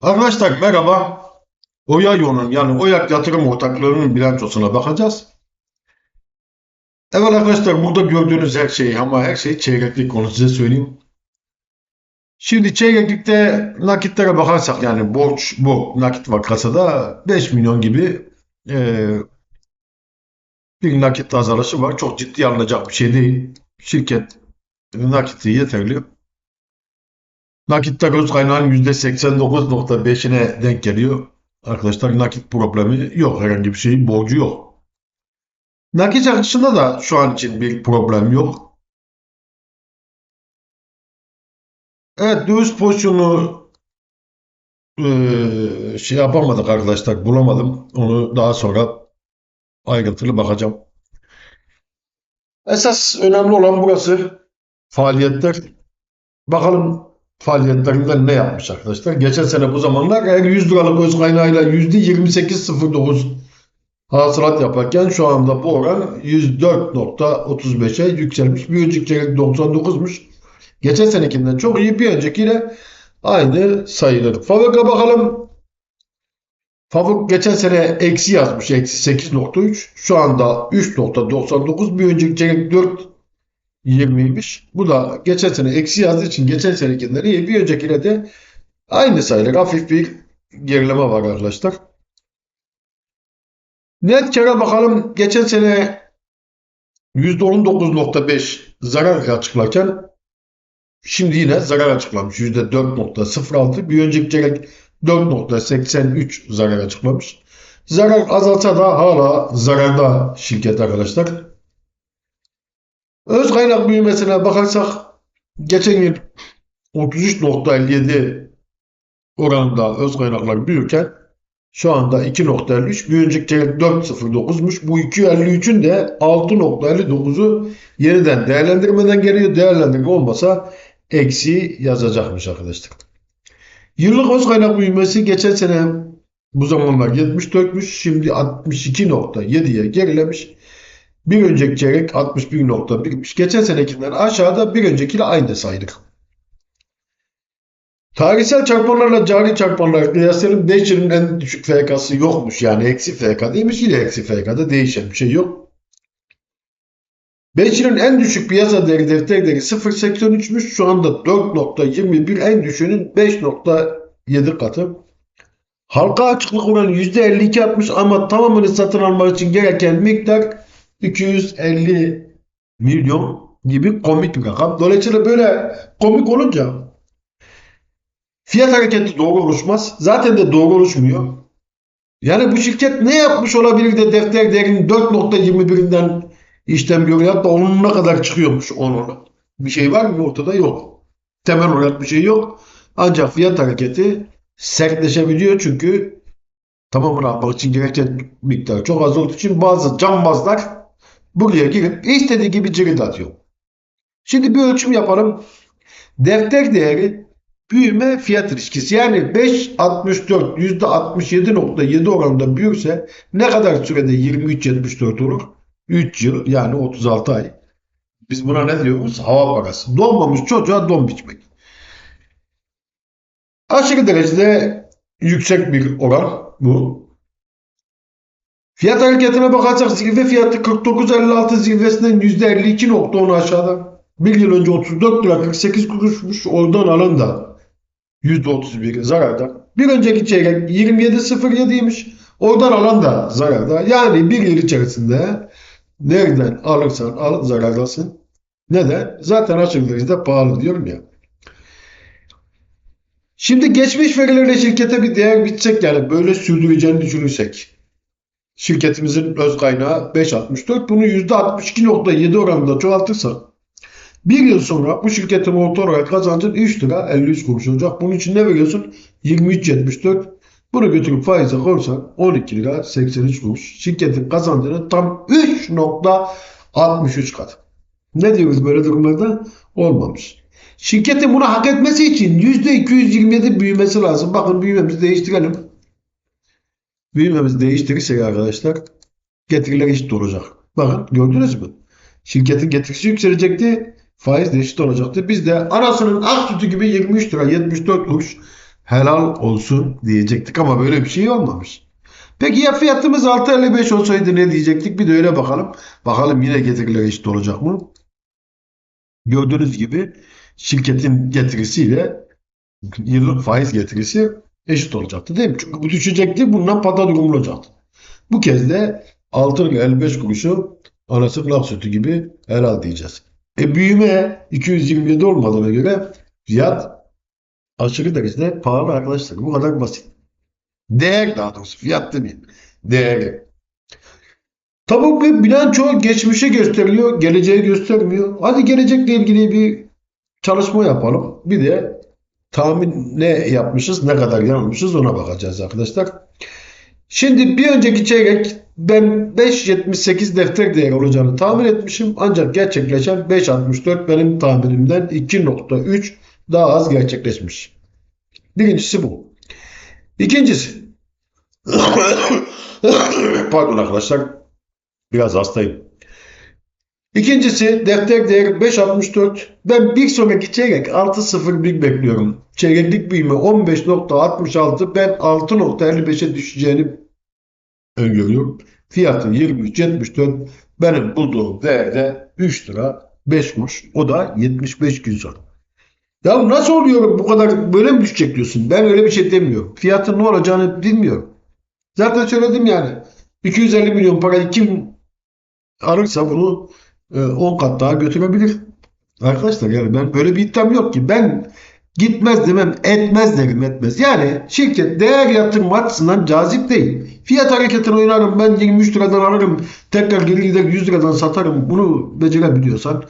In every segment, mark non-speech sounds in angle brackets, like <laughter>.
Arkadaşlar merhaba. Oyayo'nun yani Oyak Yatırım Ortaklığı'nın bilançosuna bakacağız. Evet arkadaşlar burada gördüğünüz her şey ama her şey çeyreklik konu size söyleyeyim. Şimdi çeyreklikte nakitlere bakarsak yani borç bu nakit var kasada 5 milyon gibi eee, bir nakit azalışı var. Çok ciddi alınacak bir şey değil. Şirket nakiti yeterli. Nakitler öz kaynağın %89.5'ine denk geliyor. Arkadaşlar nakit problemi yok. Herhangi bir şey borcu yok. Nakit akışında da şu an için bir problem yok. Evet döviz pozisyonu eee, şey yapamadık arkadaşlar bulamadım. Onu daha sonra ayrıntılı bakacağım. Esas önemli olan burası faaliyetler. Bakalım faaliyetlerinden ne yapmış arkadaşlar. Geçen sene bu zamanlar eğer 100 liralık öz kaynağıyla %28.09 hasılat yaparken şu anda bu oran 104.35'e yükselmiş. Bir önceki çeyrek 99'muş. Geçen senekinden çok iyi bir öncekiyle aynı sayılır. Favuk'a bakalım. Favuk geçen sene eksi yazmış. Eksi 8.3. Şu anda 3.99. Bir önceki çeyrek 4 20'ymiş. Bu da geçen sene eksi yazdığı için geçen senekinden iyi. Bir öncekiyle de aynı sayılır. Hafif bir gerileme var arkadaşlar. Net kâra bakalım. Geçen sene %19.5 zarar açıklarken şimdi yine zarar açıklamış. %4.06. Bir önceki çeyrek 4.83 zarar açıklamış. Zarar azalsa da hala zararda şirket arkadaşlar. Öz kaynak büyümesine bakarsak geçen yıl 33.57 oranında öz kaynaklar büyürken şu anda 2.53 bir önceki çeyrek 4.09'muş. Bu 2.53'ün de 6.59'u yeniden değerlendirmeden geliyor. Değerlendirme olmasa eksi yazacakmış arkadaşlar. Yıllık öz kaynak büyümesi geçen sene bu zamanlar 74'müş. Şimdi 62.7'ye gerilemiş. Bir önceki çeyrek 61.1'miş. Geçen senekinden aşağıda bir öncekiyle aynı saydık. Tarihsel çarpanlarla cari çarpanlar kıyaslayalım. Değişenin en düşük FK'sı yokmuş. Yani eksi FK değilmiş. Yine eksi FK'da değişen bir şey yok. 5 yılın en düşük piyasa değeri defter değeri 0.83'müş. Şu anda 4.21 en düşüğünün 5.7 katı. Halka açıklık oranı %52 artmış ama tamamını satın almak için gereken miktar 250 milyon gibi komik bir rakam. Dolayısıyla böyle komik olunca fiyat hareketi doğru oluşmaz. Zaten de doğru oluşmuyor. Yani bu şirket ne yapmış olabilir de defter değerinin 4.21'inden işlem görüyor. Hatta onun ne kadar çıkıyormuş onun. Bir şey var mı ortada? Yok. Temel olarak bir şey yok. Ancak fiyat hareketi sertleşebiliyor çünkü tamamını almak için gereken miktar çok az olduğu için bazı cambazlar buraya girip istediği gibi cirit atıyor. Şimdi bir ölçüm yapalım. Defter değeri büyüme fiyat ilişkisi. Yani 5.64 %67.7 oranında büyürse ne kadar sürede 23.74 olur? 3 yıl yani 36 ay. Biz buna ne diyoruz? Hava parası. Doğmamış çocuğa don biçmek. Aşırı derecede yüksek bir oran bu. Fiyat hareketine bakarsak zirve fiyatı 49.56 zirvesinden %52.10 aşağıda. Bir yıl önce 34 lira 48 kuruşmuş. Oradan alın da %31 zararda. Bir önceki çeyrek 27.07'ymiş. Oradan alan da zararda. Yani bir yıl içerisinde nereden alırsan al zarardasın. Neden? Zaten açık derecede pahalı diyorum ya. Şimdi geçmiş verilerle şirkete bir değer bitecek yani böyle sürdüreceğini düşünürsek. Şirketimizin öz kaynağı 5.64. Bunu %62.7 oranında çoğaltırsak bir yıl sonra bu şirketin orta olarak kazancın 3 lira 53 kuruş olacak. Bunun için ne veriyorsun? 23.74. Bunu götürüp faize koysan 12 lira 83 kuruş. Şirketin kazancının tam 3.63 kat. Ne diyoruz böyle durumlarda? Olmamış. Şirketin bunu hak etmesi için %227 büyümesi lazım. Bakın büyümemizi değiştirelim. Büyümemizi değiştirirsek arkadaşlar getiriler eşit olacak. Bakın gördünüz mü? Şirketin getirisi yükselecekti. Faiz de eşit olacaktı. Biz de anasının ak sütü gibi 23 lira 74 kuruş helal olsun diyecektik ama böyle bir şey olmamış. Peki ya fiyatımız 6.55 olsaydı ne diyecektik? Bir de öyle bakalım. Bakalım yine getiriler eşit olacak mı? Gördüğünüz gibi şirketin getirisiyle yıllık faiz getirisi eşit olacaktı değil mi? Çünkü bu düşecekti, bundan pata durum olacaktı. Bu kez de 6 lira 55 kuruşu anası laf sütü gibi helal diyeceğiz. E büyüme 227 olmadığına göre fiyat aşırı derecede pahalı arkadaşlar. Bu kadar basit. Değer daha doğrusu fiyat demeyeyim. Değeri. Tabii bu bilanço geçmişe gösteriliyor, geleceği göstermiyor. Hadi gelecekle ilgili bir çalışma yapalım. Bir de tahmin ne yapmışız, ne kadar yanılmışız ona bakacağız arkadaşlar. Şimdi bir önceki çeyrek ben 5.78 defter değeri olacağını tahmin etmişim. Ancak gerçekleşen 5.64 benim tahminimden 2.3 daha az gerçekleşmiş. Birincisi bu. İkincisi <coughs> pardon arkadaşlar biraz hastayım. İkincisi defter değeri 5.64. Ben bir sonraki çeyrek 6.01 bekliyorum. Çeyreklik büyüme 15.66. Ben 6.55'e düşeceğini öngörüyorum. Fiyatı 23.74. Benim bulduğum değerde 3 lira 5 kuruş. O da 75 gün sonra. Ya nasıl oluyor bu kadar böyle mi düşecek diyorsun? Ben öyle bir şey demiyorum. Fiyatın ne olacağını bilmiyorum. Zaten söyledim yani. 250 milyon parayı kim alırsa bunu 10 kat daha götürebilir. Arkadaşlar yani ben böyle bir iddiam yok ki. Ben gitmez demem etmez derim etmez. Yani şirket değer yatırım açısından cazip değil. Fiyat hareketini oynarım ben 23 liradan alırım tekrar geri gider 100 liradan satarım. Bunu becerebiliyorsan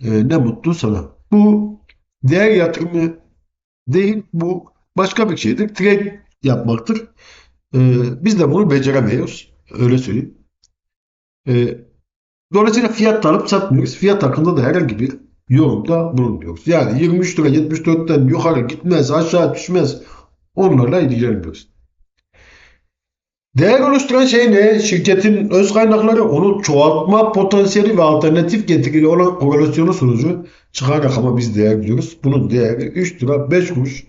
e, ne mutlu sana. Bu değer yatırımı değil bu başka bir şeydir. Trade yapmaktır. E, biz de bunu beceremiyoruz. Öyle söyleyeyim. E, Dolayısıyla fiyat alıp satmıyoruz. Fiyat hakkında da herhangi bir yorumda bulunmuyoruz. Yani 23 lira 74'ten yukarı gitmez, aşağı düşmez. Onlarla ilgilenmiyoruz. Değer oluşturan şey ne? Şirketin öz kaynakları, onu çoğaltma potansiyeli ve alternatif getirili olan korelasyonu sonucu çıkan rakama biz değer diyoruz. Bunun değeri 3 lira 5 kuruş.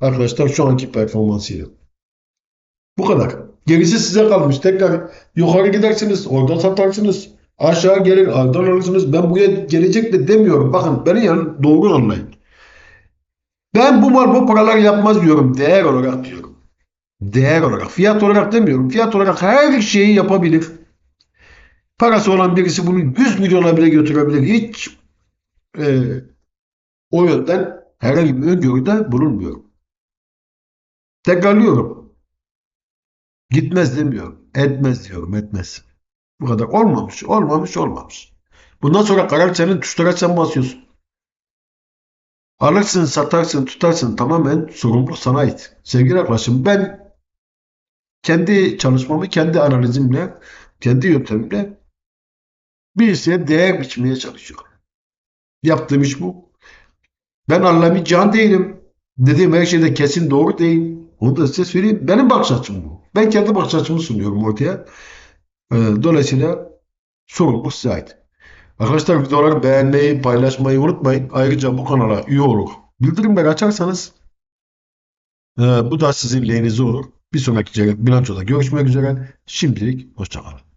Arkadaşlar şu anki performansıyla. Bu kadar. Gerisi size kalmış. Tekrar yukarı gidersiniz, orada satarsınız. Aşağı gelir, oradan alırsınız. Ben buraya gelecek de demiyorum. Bakın beni yani doğru anlayın. Ben bu mal bu paralar yapmaz diyorum. Değer olarak diyorum. Değer olarak. Fiyat olarak demiyorum. Fiyat olarak her şeyi yapabilir. Parası olan birisi bunu 100 milyona bile götürebilir. Hiç e, o yönden herhangi bir öngörüde bulunmuyorum. Tekrarlıyorum. Gitmez demiyorum. Etmez diyorum. Etmez. Bu kadar. Olmamış, olmamış, olmamış. Bundan sonra karar senin, tuşlara sen basıyorsun. Alırsın, satarsın, tutarsın tamamen sorumluluk sana ait. Sevgili arkadaşım ben kendi çalışmamı, kendi analizimle, kendi yöntemimle birisiye değer biçmeye çalışıyorum. Yaptığım iş bu. Ben Allami Can değilim. Dediğim her şeyde kesin doğru değil. Onu da size söyleyeyim. Benim bakış açım bu. Ben kendi bakış açımı sunuyorum ortaya. Ee, Dolayısıyla sorumluluk size ait. Arkadaşlar videoları beğenmeyi, paylaşmayı unutmayın. Ayrıca bu kanala üye olur. Bildirimleri açarsanız e, bu da sizin lehinize olur. Bir sonraki bilançoda görüşmek üzere. Şimdilik hoşçakalın.